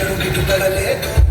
Eu vim do Paraneto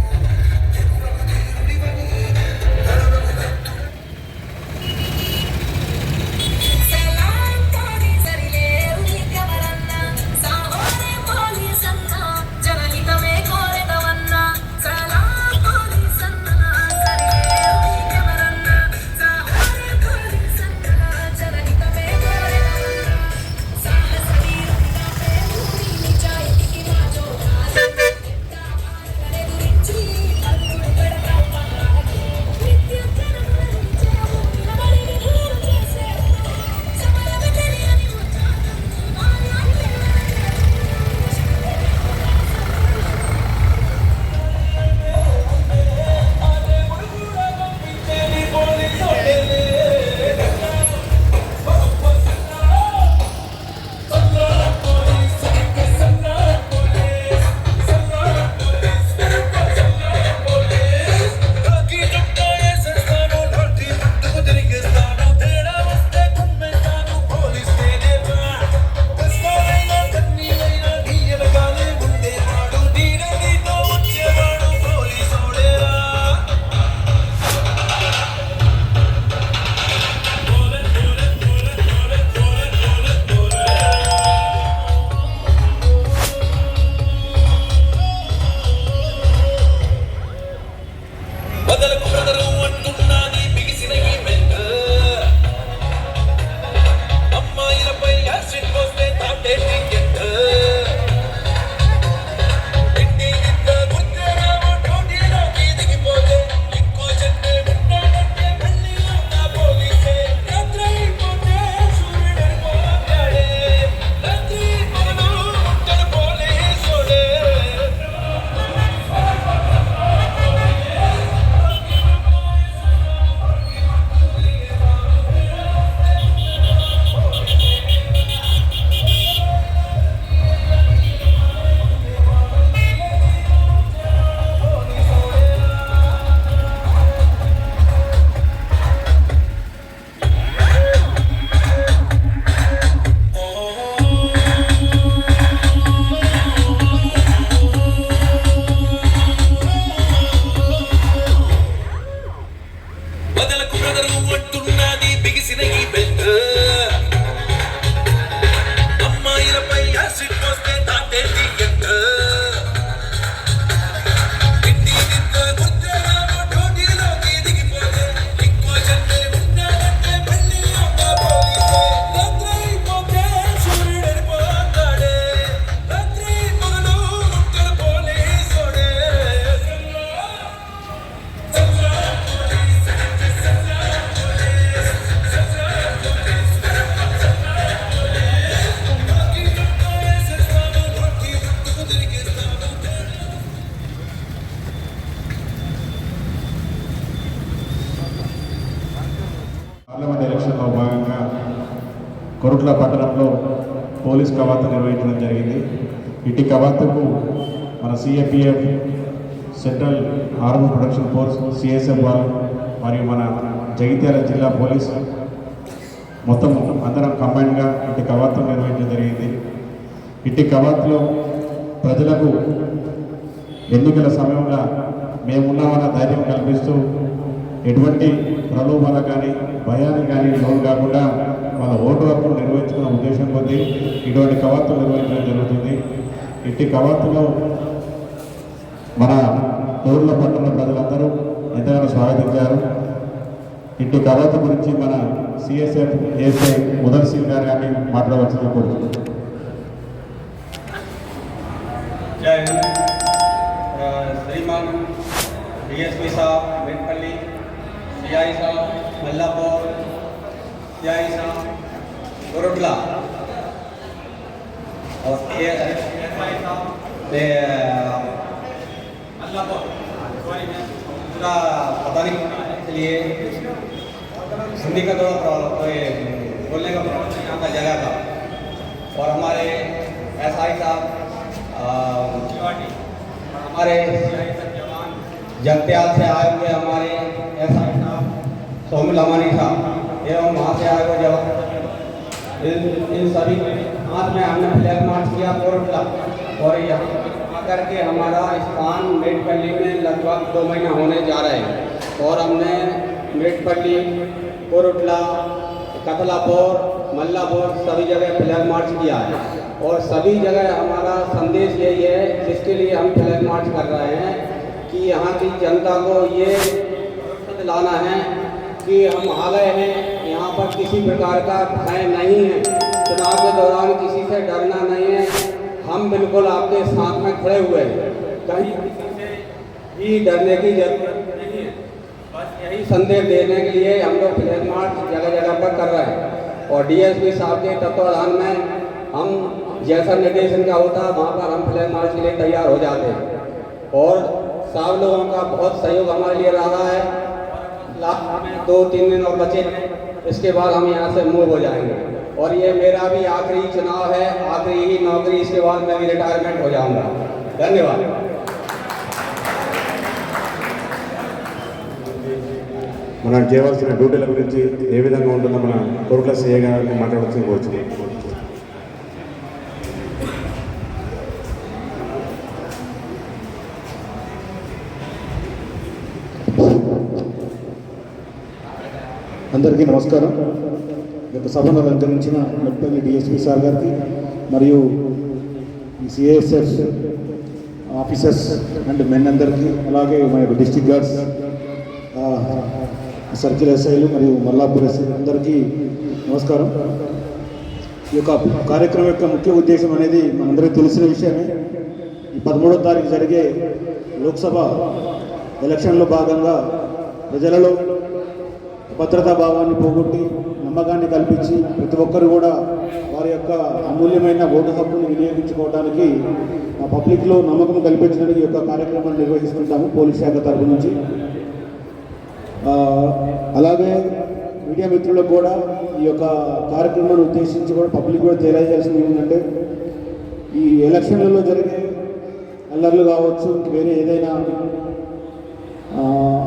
భాగంగా కొరుట్ల పట్టణంలో police కవాతు నిర్వహించడం జరిగింది. ఇటు కవాతుకు మన CAPF central army production force CSF వాళ్ళు మరియు మన జగిత్యాల జిల్లా పోలీస్ మొత్తం అందరం కంబైన్గా ఇటు కవాతు నిర్వహించడం జరిగింది. ఇటు కవాతులో ప్రజలకు ఎన్నికల సమయంలో మేమున్నామన్న ధైర్యం కల్పిస్తూ ఎటువంటి ప్రలోభాలు కానీ భయానికి కానీ లోన్ కాకుండా మన ఓటు హక్కు నిర్వహించుకున్న ఉద్దేశం కొద్ది ఇటువంటి కవాతులు నిర్వహించడం జరుగుతుంది. ఇట్టి కవాతులో మన ఊర్ల పట్టణ ప్రజలందరూ ఎంతగానో స్వాగతించారు. ఇటు కవాతు గురించి మన సిఎస్ఎఫ్ ఏసఐ ఉదర్ సింగ్ గారు కానీ మాట్లాడవలసిన కోరుతున్నాను శ్రీమాన్ డిఎస్పీ సాహ్ మెట్పల్లి डीएसपी साहब साहब मल्लापुर। सीआई साहब कोरटला और साहब ने मल्लापुर। पूरा पता नहीं इसलिए हिंदी का थोड़ा प्रॉब्लम तो ये बोलने का प्रॉब्लम यहाँ का जगह था और हमारे एसआई साहब अ, हमारे जगत्याल से आए हुए हमारे एस आई सोमिल अमानी साहब एवं वहाँ से आए हुए जवान इन, इन सभी हाथ में हमने फ्लैग मार्च किया कोरटला और यहाँ आकर के हमारा स्थान मेटपल्ली में लगभग दो महीना होने जा रहे हैं। और हमने मेटपल्ली कोरटला कतलापुर मल्लापुर सभी जगह फ्लैग मार्च किया है। और सभी जगह हमारा संदेश यही है जिसके लिए हम फ्लैग मार्च कर रहे हैं कि यहाँ की जनता को ये दिलाना है कि हम आ गए हैं, यहाँ पर किसी प्रकार का भय नहीं है। चुनाव के दौरान किसी से डरना नहीं है। हम बिल्कुल आपके साथ में खड़े हुए हैं। कहीं किसी से डरने की ज़रूरत नहीं है। बस यही संदेश देने के लिए हम लोग फ्लैग मार्च जगह जगह पर कर रहे हैं। और डीएसपी साहब के तत्वाधान में हम, जैसा निर्देशन का होता है वहाँ पर हम फ्लैग मार्च के लिए तैयार हो जाते हैं। और सब लोगों का बहुत सहयोग हमारे लिए रहा है। लास्ट में दो तीन दिन और बचे हैं इसके बाद हम यहाँ से मूव हो जाएंगे और ये मेरा भी आखिरी चुनाव है आखिरी ही नौकरी इसके बाद मैं भी रिटायरमेंट हो जाऊंगा धन्यवाद మనం చేయవలసిన డ్యూటీల గురించి ఏ విధంగా ఉంటుందో మన కొరుట్ల సీఏ గారిని మాట్లాడాల్సింది కోరుచున్నాం అందరికీ నమస్కారం. గత సభను అలంకరించిన మెట్పల్లి డిఎస్పీ సార్ గారికి మరియు ఈ ఆఫీసర్స్ అండ్ మెన్ అందరికీ అలాగే మన డిస్టిక్ గార్డ్స్ సర్కిల్ ఎస్ఐలు మరియు మల్లాపూర్ ఎస్ఐ అందరికీ నమస్కారం. ఈ యొక్క కార్యక్రమం యొక్క ముఖ్య ఉద్దేశం అనేది మనందరికీ తెలిసిన విషయమే. ఈ పదమూడో తారీఖు జరిగే లోక్సభ ఎలక్షన్లో భాగంగా ప్రజలలో భద్రతా భావాన్ని పోగొట్టి నమ్మకాన్ని కల్పించి ప్రతి ఒక్కరు కూడా వారి యొక్క అమూల్యమైన ఓటు హక్కును వినియోగించుకోవడానికి ఆ పబ్లిక్లో నమ్మకం కల్పించడానికి ఈ యొక్క కార్యక్రమాన్ని నిర్వహిస్తుంటాము పోలీస్ శాఖ తరపు నుంచి. అలాగే మీడియా మిత్రులకు కూడా ఈ యొక్క కార్యక్రమాన్ని ఉద్దేశించి కూడా పబ్లిక్ కూడా తెలియజేయాల్సింది ఏంటంటే ఈ ఎలక్షన్లలో జరిగే అల్లర్లు కావచ్చు వేరే ఏదైనా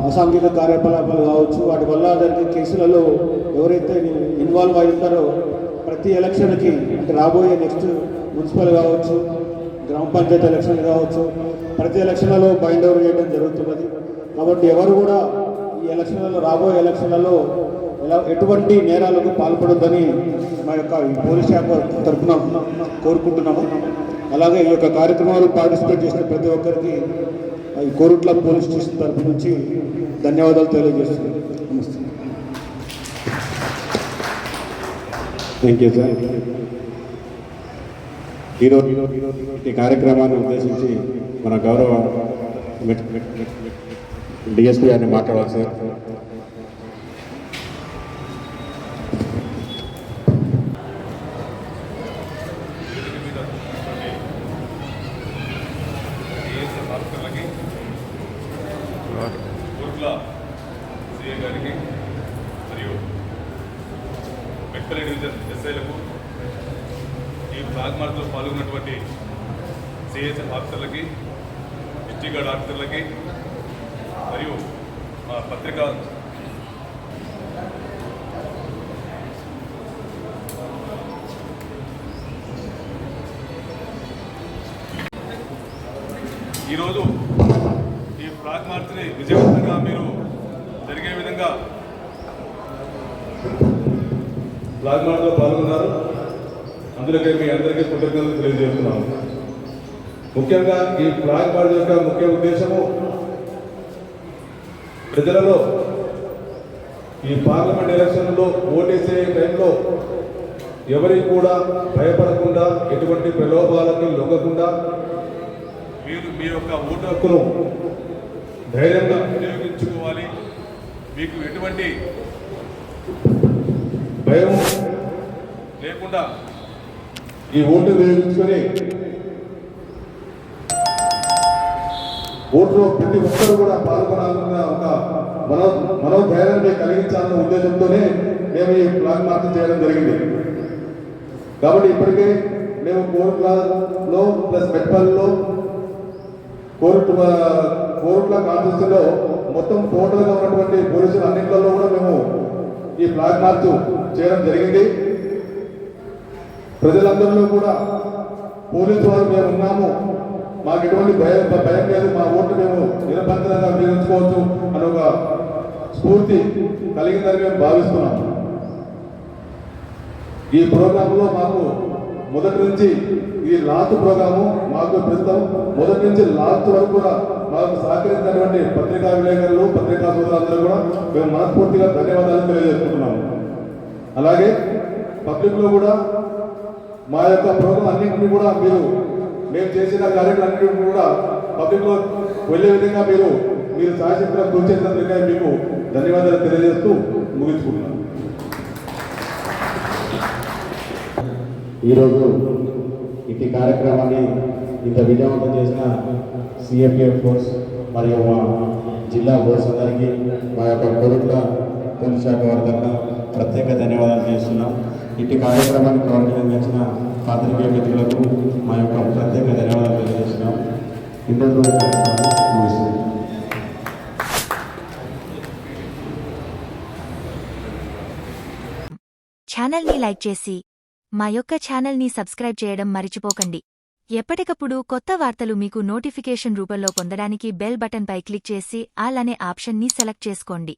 అసాంఘిక కార్యకలాపాలు కావచ్చు వాటి వల్ల జరిగే కేసులలో ఎవరైతే ఇన్వాల్వ్ అయి ఉంటారో ప్రతి ఎలక్షన్కి అంటే రాబోయే నెక్స్ట్ మున్సిపల్ కావచ్చు గ్రామ పంచాయతీ ఎలక్షన్ కావచ్చు ప్రతి ఎలక్షన్లలో బైండ్ ఓవర్ చేయడం జరుగుతున్నది. కాబట్టి ఎవరు కూడా ఈ ఎలక్షన్లలో రాబోయే ఎలక్షన్లలో ఎలా ఎటువంటి నేరాలకు పాల్పడొద్దని మా యొక్క పోలీస్ శాఖ తరఫున కోరుకుంటున్నాము. అలాగే ఈ యొక్క కార్యక్రమాలు పార్టిసిపేట్ చేసిన ప్రతి ఒక్కరికి ఈ కోరుట్ల పోలీస్ స్టేషన్ తరఫు నుంచి ధన్యవాదాలు తెలియజేస్తున్నాను నమస్తే. థ్యాంక్ యూ సార్ ఈరోజు ఈ కార్యక్రమాన్ని ఉద్దేశించి మన గౌరవ డిఎస్పీ గారిని మాట్లాడాలి సార్ ఏఎస్ఎఫ్ ఆఫీసర్లకి ఊర్ల సిఏ గారికి మరియు మెట్పల్లి డివిజన్ ఎస్ఐ ఎస్ఐలకు ఈ మార్చ్లో పాల్గొన్నటువంటి సిహెచ్ఎల్ ఆఫీసర్లకి డిస్ట్రిక్ట్ గార్డ్ ఆఫీసర్లకి మరియు మా పత్రికా ఈరోజు ఈ ఫ్లాగ్ మార్చ్ని విజయవంతంగా మీరు జరిగే విధంగా ఫ్లాగ్ మార్చ్లో పాల్గొన్నారు. అందులోకే మీ అందరికీ కృతజ్ఞతలు తెలియజేస్తున్నాము ముఖ్యంగా ఈ ఫ్లాగ్ మార్చ్ యొక్క ముఖ్య ఉద్దేశము ప్రజలలో ఈ పార్లమెంట్ ఎలక్షన్లో ఓటేసే టైంలో ఎవరికి కూడా భయపడకుండా ఎటువంటి ప్రలోభాలకు లొంగకుండా మీరు మీ యొక్క ఓటు హక్కును ధైర్యంగా వినియోగించుకోవాలి. మీకు ఎటువంటి భయం లేకుండా ఈ ఓటు వినియోగించుకొని ఓటులో ప్రతి ఒక్కరు కూడా పాల్గొనాలన్న ఒక మనో మనోధైర్యాన్ని కలిగించాలన్న ఉద్దేశంతోనే మేము ఈ ప్లాన్ మార్చ్ చేయడం జరిగింది. కాబట్టి ఇప్పటికే మేము కోర్ట్లలో ప్లస్ మెట్పల్లిలో కోర్టు కోర్టుల కాన్స్టిట్యూన్సీలో మొత్తం టోటల్గా ఉన్నటువంటి పోలీసులు అన్నింటిలో కూడా మేము ఈ ఫ్లాగ్ మార్చ్ చేయడం జరిగింది. ప్రజలందరిలో కూడా పోలీసు వారు మేము ఉన్నాము. మాకు ఎటువంటి భయం భయం లేదు. మా ఓటు మేము నిరభద్రంగా ఉపయోగించుకోవచ్చు అని ఒక స్ఫూర్తి కలిగిందని మేము భావిస్తున్నాము ఈ ప్రోగ్రాంలో మాకు మొదటి నుంచి ఈ లాస్ట్ ప్రోగ్రాము మాకు ప్రస్తుతం మొదటి నుంచి లాస్ట్ వరకు కూడా మాకు సహకరించినటువంటి పత్రికా విలేకరులు పత్రికా సోదరులందరూ కూడా మేము మనస్ఫూర్తిగా ధన్యవాదాలు తెలియజేసుకుంటున్నాము. అలాగే పబ్లిక్లో కూడా మా యొక్క ప్రోగ్రాం అన్నింటినీ కూడా మీరు మేము చేసిన కార్యక్రమాలన్నింటినీ కూడా పబ్లిక్లో వెళ్ళే విధంగా మీరు మీరు సాయశక్తిగా కృషి చేసినందుకే మీకు ధన్యవాదాలు తెలియజేస్తూ ముగించుకుంటున్నాను. ఈరోజు ఇటు కార్యక్రమాన్ని ఇంత విజయవంతం చేసిన సిఎపిఎఫ్ ఫోర్స్ మరియు మా జిల్లా ఫోర్స్ అందరికీ మా యొక్క కోరుట్ల పోలీస్ శాఖ వారి తరఫున ప్రత్యేక ధన్యవాదాలు చేస్తున్నాం. ఇటు కార్యక్రమాన్ని ప్రారంభించిన పాత్రికేయ మిత్రులకు మా యొక్క ప్రత్యేక ధన్యవాదాలు తెలియజేస్తున్నాం. ఇంతటితో ఈ ఛానల్ని లైక్ చేసి మా యొక్క ఛానల్ని సబ్స్క్రైబ్ చేయడం మరిచిపోకండి. ఎప్పటికప్పుడు కొత్త వార్తలు మీకు నోటిఫికేషన్ రూపంలో పొందడానికి బెల్ బటన్పై క్లిక్ చేసి ఆల్ అనే ఆప్షన్ని సెలెక్ట్ చేసుకోండి.